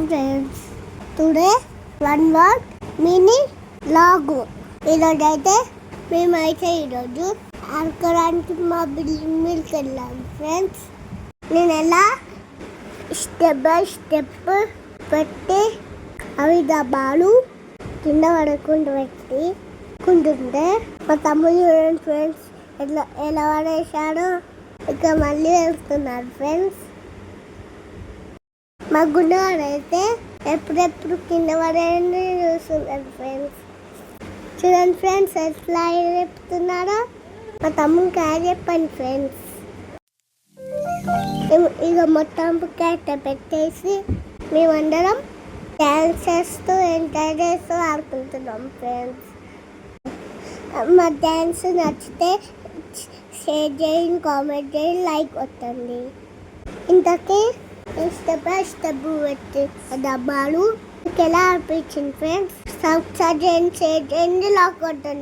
Hi friends today one word mini లాగు ఈరోజు అయితే మేమైతే ఈరోజు ఆడుకోవడానికి మా బిల్డింగ్కి వెళ్ళాము ఫ్రెండ్స్ నేను ఎలా స్టెప్ బై స్టెప్ పెట్టి అవి డబ్బాలు కింద పడకుండా పెట్టి కుంటుంటే మా తమ్ముడు చూడండి ఫ్రెండ్స్ ఎట్లా ఎలా పడేసాడో ఇక మళ్ళీ వెళ్తున్నారు ఫ్రెండ్స్ మా గుండెవాడు అయితే ఎప్పుడెప్పుడు కింద పడేయండి చూస్తున్నారు ఫ్రెండ్స్ చూడండి ఫ్రెండ్స్ ఎట్లా చెప్తున్నారో మా తమ్ముడు అది చెప్పండి ఫ్రెండ్స్ ఇక- మొత్తం క్యాట్ పెట్టేసి మేమందరం డ్యాన్స్ చేస్తూ ఎంజాయ్ చేస్తూ ఆడుకుంటున్నాం ఫ్రెండ్స్ మా డ్యాన్స్ నచ్చితే షేర్ చేయండి కామెంట్ చేయండి లైక్ కొట్టండి. ఇంతకీ స్టెప్ స్టెప్ డబ్బాలు ఎలా అనిపించింది ఫ్రెండ్స్ సబ్స్క్రైబ్ చేయండి షేర్ చేయండి లాక్ కొట్టండి